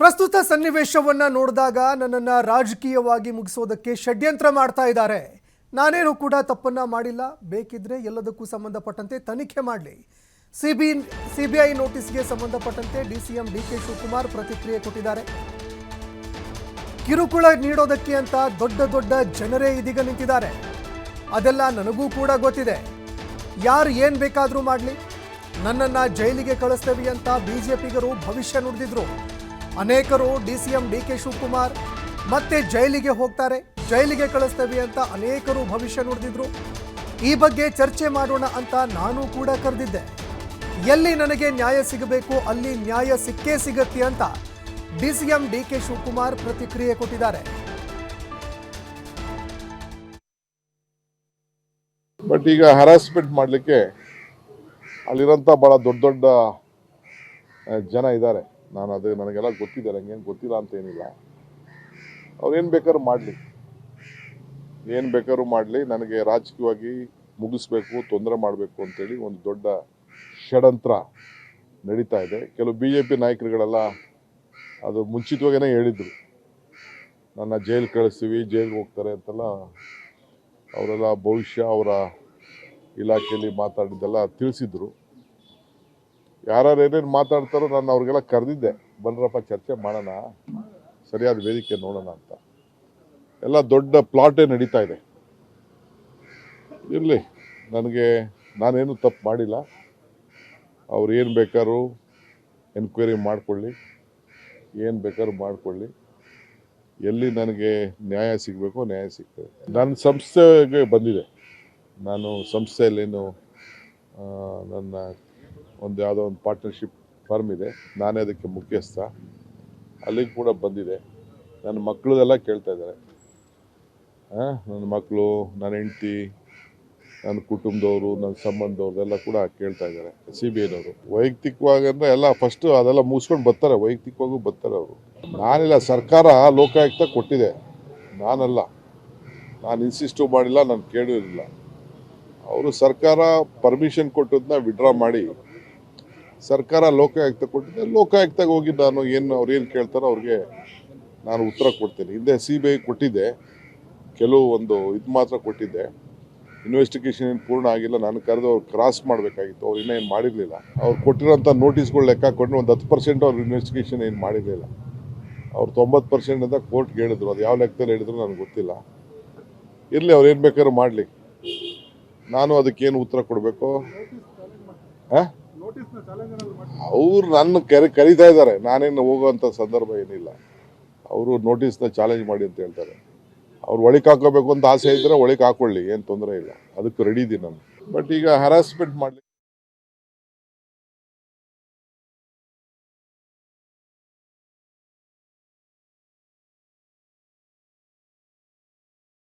ಪ್ರಸ್ತುತ ಸನ್ನಿವೇಶವನ್ನ ನೋಡಿದಾಗ ನನ್ನನ್ನು ರಾಜಕೀಯವಾಗಿ ಮುಗಿಸೋದಕ್ಕೆ ಷಡ್ಯಂತ್ರ ಮಾಡ್ತಾ ಇದ್ದಾರೆ. ನಾನೇನು ಕೂಡ ತಪ್ಪನ್ನ ಮಾಡಿಲ್ಲ. ಬೇಕಿದ್ರೆ ಎಲ್ಲದಕ್ಕೂ ಸಂಬಂಧಪಟ್ಟಂತೆ ತನಿಖೆ ಮಾಡಲಿ. ಸಿಬಿ, ಸಿಬಿಐ ನೋಟಿಸ್ಗೆ ಸಂಬಂಧಪಟ್ಟಂತೆ ಡಿಸಿಎಂ ಡಿ ಕೆ ಶಿವಕುಮಾರ್ ಪ್ರತಿಕ್ರಿಯೆ ಕೊಟ್ಟಿದ್ದಾರೆ. ಕಿರುಕುಳ ನೀಡೋದಕ್ಕೆ ಅಂತ ದೊಡ್ಡ ದೊಡ್ಡ ಜನರೇ ಇದೀಗ ನಿಂತಿದ್ದಾರೆ. ಅದೆಲ್ಲ ನನಗೂ ಕೂಡ ಗೊತ್ತಿದೆ. ಯಾರು ಏನ್ ಬೇಕಾದರೂ ಮಾಡಲಿ. ನನ್ನನ್ನ ಜೈಲಿಗೆ ಕಳಿಸ್ತೇವೆ ಅಂತ ಬಿಜೆಪಿಗರು ಭವಿಷ್ಯ ನುಡಿದಿದ್ರು. ಅನೇಕರು D C M D K Shivakumar ಮತ್ತೆ ಜೈಲಿಗೆ ಹೋಗ್ತಾರೆ. ಜೈಲಿಗೆ ಕಳಿಸ್ತೇವೆ ಅಂತ ಅನೇಕರು ಭವಿಷ್ಯ ನುಡಿದಿದ್ರು. ಈ ಬಗ್ಗೆ ಚರ್ಚೆ ಮಾಡೋಣ ಅಂತ ನಾನು ಕೂಡ ಕರೆದಿದ್ದೆ. ಎಲ್ಲಿ ನನಗೆ ನ್ಯಾಯ ಸಿಗಬೇಕು, ಅಲ್ಲಿ ನ್ಯಾಯ ಸಿಕ್ಕೇ ಸಿಗತ್ತೆ ಅಂತ D C M D K Shivakumar ಪ್ರತಿಕ್ರಿಯೆ ಕೊಟ್ಟಿದ್ದಾರೆ. ಬಟ್ ಈಗ ಹರಾಸ್ಮೆಂಟ್ ಮಾಡಲಿಕ್ಕೆ ಅಲ್ಲಿರೋಂಥ ಭಾಳ ದೊಡ್ಡ ದೊಡ್ಡ ಜನ ಇದ್ದಾರೆ. ನಾನು ಅದು ನನಗೆಲ್ಲ ಗೊತ್ತಿದೆ ನನಗೇನು ಗೊತ್ತಿಲ್ಲ ಅಂತ ಏನಿಲ್ಲ. ಅವ್ರೇನು ಬೇಕಾದ್ರೂ ಮಾಡಲಿ. ಏನು ಬೇಕಾದ್ರೂ ಮಾಡಲಿ, ನನಗೆ ರಾಜಕೀಯವಾಗಿ ಮುಗಿಸ್ಬೇಕು, ತೊಂದರೆ ಮಾಡಬೇಕು ಅಂತೇಳಿ ಒಂದು ದೊಡ್ಡ ಷಡಂತ್ರ ನಡೀತಾ ಇದೆ. ಕೆಲವು ಬಿ ಜೆ ಪಿ ನಾಯಕರುಗಳೆಲ್ಲ ಅದು ಮುಂಚಿತವಾಗೇ ಹೇಳಿದರು. ನನ್ನ ಜೈಲು ಕಳಿಸ್ತೀವಿ, ಜೈಲಿಗೆ ಹೋಗ್ತಾರೆ ಅಂತೆಲ್ಲ. ಅವರೆಲ್ಲ ಭವಿಷ್ಯ ಅವರ ಇಲಾಖೆಯಲ್ಲಿ ಮಾತಾಡಿದ್ದೆಲ್ಲ ತಿಳಿಸಿದ್ರು. ಯಾರು ಏನೇನು ಮಾತಾಡ್ತಾರೋ ನಾನು ಅವ್ರಿಗೆಲ್ಲ ಕರೆದಿದ್ದೆ. ಬನ್ರಪ್ಪ ಚರ್ಚೆ ಮಾಡೋಣ. ಸರಿಯಾದ ವೇದಿಕೆ ನೋಡೋಣ ಅಂತ. ಎಲ್ಲ ದೊಡ್ಡ ಪ್ಲಾಟೇ ನಡೀತಾ ಇದೆ. ಇರಲಿ. ನನಗೆ, ನಾನೇನು ತಪ್ಪು ಮಾಡಿಲ್ಲ. ಅವ್ರು ಏನು ಬೇಕಾದ್ರೂ ಎನ್ಕ್ವೈರಿ ಮಾಡಿಕೊಳ್ಳಿ. ಏನು ಬೇಕಾದ್ರೂ ಮಾಡಿಕೊಳ್ಳಿ. ಎಲ್ಲಿ ನನಗೆ ನ್ಯಾಯ ಸಿಗಬೇಕೋ ನ್ಯಾಯ ಸಿಗ್ತದೆ. ನನ್ನ ಸಂಸ್ಥೆಗೆ ಬಂದಿದೆ. ನಾನು ಸಂಸ್ಥೆಯಲ್ಲೇನು ನನ್ನ ಒಂದು ಯಾವುದೋ ಒಂದು ಪಾರ್ಟ್ನರ್ಶಿಪ್ ಫರ್ಮ್ ಇದೆ. ನಾನೇ ಅದಕ್ಕೆ ಮುಖ್ಯಸ್ಥ. ಅಲ್ಲಿಗೆ ಕೂಡ ಬಂದಿದೆ. ನನ್ನ ಮಕ್ಕಳದೆಲ್ಲ ಕೇಳ್ತಾ ಇದ್ದಾರೆ. ನನ್ನ ಮಕ್ಕಳು ನನ್ನ ಹೆಂಡತಿ, ನನ್ನ ಕುಟುಂಬದವರು, ನನ್ನ ಸಂಬಂಧದವ್ರದೆಲ್ಲ ಕೂಡ ಕೇಳ್ತಾ ಇದ್ದಾರೆ. ಸಿ ಬಿ ಐನವರು. ವೈಯಕ್ತಿಕವಾಗಿ ಅಂದರೆ ಎಲ್ಲ ಫಸ್ಟು ಅದೆಲ್ಲ ಮುಗಿಸ್ಕೊಂಡು ಬರ್ತಾರೆ. ವೈಯಕ್ತಿಕವಾಗೂ ಬರ್ತಾರೆ ಅವರು. ನಾನಿಲ್ಲ, ಸರ್ಕಾರ ಲೋಕಾಯುಕ್ತ ಕೊಟ್ಟಿದೆ. ನಾನಲ್ಲ. ನಾನು ಇನ್ಸಿಸ್ಟು ಮಾಡಿಲ್ಲ, ನಾನು ಕೇಳಿರಲಿಲ್ಲ. ಅವರು ಸರ್ಕಾರ ಪರ್ಮಿಷನ್ ಕೊಟ್ಟದನ್ನ ವಿಡ್ರಾ ಮಾಡಿ. ಸರ್ಕಾರ ಲೋಕಾಯುಕ್ತ ಕೊಟ್ಟಿದೆ. ಲೋಕಾಯುಕ್ತಾಗ ಹೋಗಿ ನಾನು ಏನು ಅವ್ರು ಏನು ಕೇಳ್ತಾರೋ ಅವ್ರಿಗೆ ನಾನು ಉತ್ತರ ಕೊಡ್ತೇನೆ. ಹಿಂದೆ ಸಿ ಬಿ ಐ ಕೊಟ್ಟಿದ್ದೆ ಕೆಲವು ಒಂದು ಇದು ಮಾತ್ರ ಕೊಟ್ಟಿದ್ದೆ ಇನ್ವೆಸ್ಟಿಗೇಷನ್ ಏನು ಪೂರ್ಣ ಆಗಿಲ್ಲ. ನಾನು ಕರೆದು ಅವ್ರು ಕ್ರಾಸ್ ಮಾಡಬೇಕಾಗಿತ್ತು. ಅವ್ರು ಇನ್ನೂ ಏನು ಮಾಡಿರಲಿಲ್ಲ. ಅವ್ರು ಕೊಟ್ಟಿರೋಂಥ ನೋಟಿಸ್ಗಳು ಲೆಕ್ಕ ಹಾಕೊಂಡು ಒಂದು ಹತ್ತು ಪರ್ಸೆಂಟ್ ಅವ್ರು ಇನ್ವೆಸ್ಟಿಗೇಷನ್ ಏನು ಮಾಡಿರಲಿಲ್ಲ. ಅವ್ರು ತೊಂಬತ್ತು ಪರ್ಸೆಂಟ್ ಅಂತ ಕೋರ್ಟ್ಗೆ ಹೇಳಿದ್ರು. ಅದು ಯಾವ ಲೆಕ್ಕದಲ್ಲಿ ಹೇಳಿದ್ರು ನನಗೆ ಗೊತ್ತಿಲ್ಲ. ಇರಲಿ, ಅವ್ರು ಏನು ಬೇಕಾದ್ರೂ ಮಾಡಲಿ. ನಾನು ಅದಕ್ಕೇನು ಉತ್ತರ ಕೊಡಬೇಕು? ಅವ್ರು ನನ್ನ ಕರೆ ಕರೀತಾ ಇದ್ದಾರೆ. ನಾನೇನು ಹೋಗುವಂಥ ಸಂದರ್ಭ ಏನಿಲ್ಲ. ಅವರು ನೋಟಿಸ್ನ ಚಾಲೆಂಜ್ ಮಾಡಿ ಅಂತ ಹೇಳ್ತಾರೆ. ಅವ್ರು ಒಳಗೆ ಹಾಕೋಬೇಕು ಅಂತ ಆಸೆ ಇದ್ದರೆ ಒಳಗೆ ಹಾಕೊಳ್ಳಿ, ಏನು ತೊಂದರೆ ಇಲ್ಲ. ಅದಕ್ಕೆ ರೆಡಿ ಇದ್ದೀನಿ ನಾನು. ಬಟ್ ಈಗ ಹರಾಸ್ಮೆಂಟ್ ಮಾಡಲಿ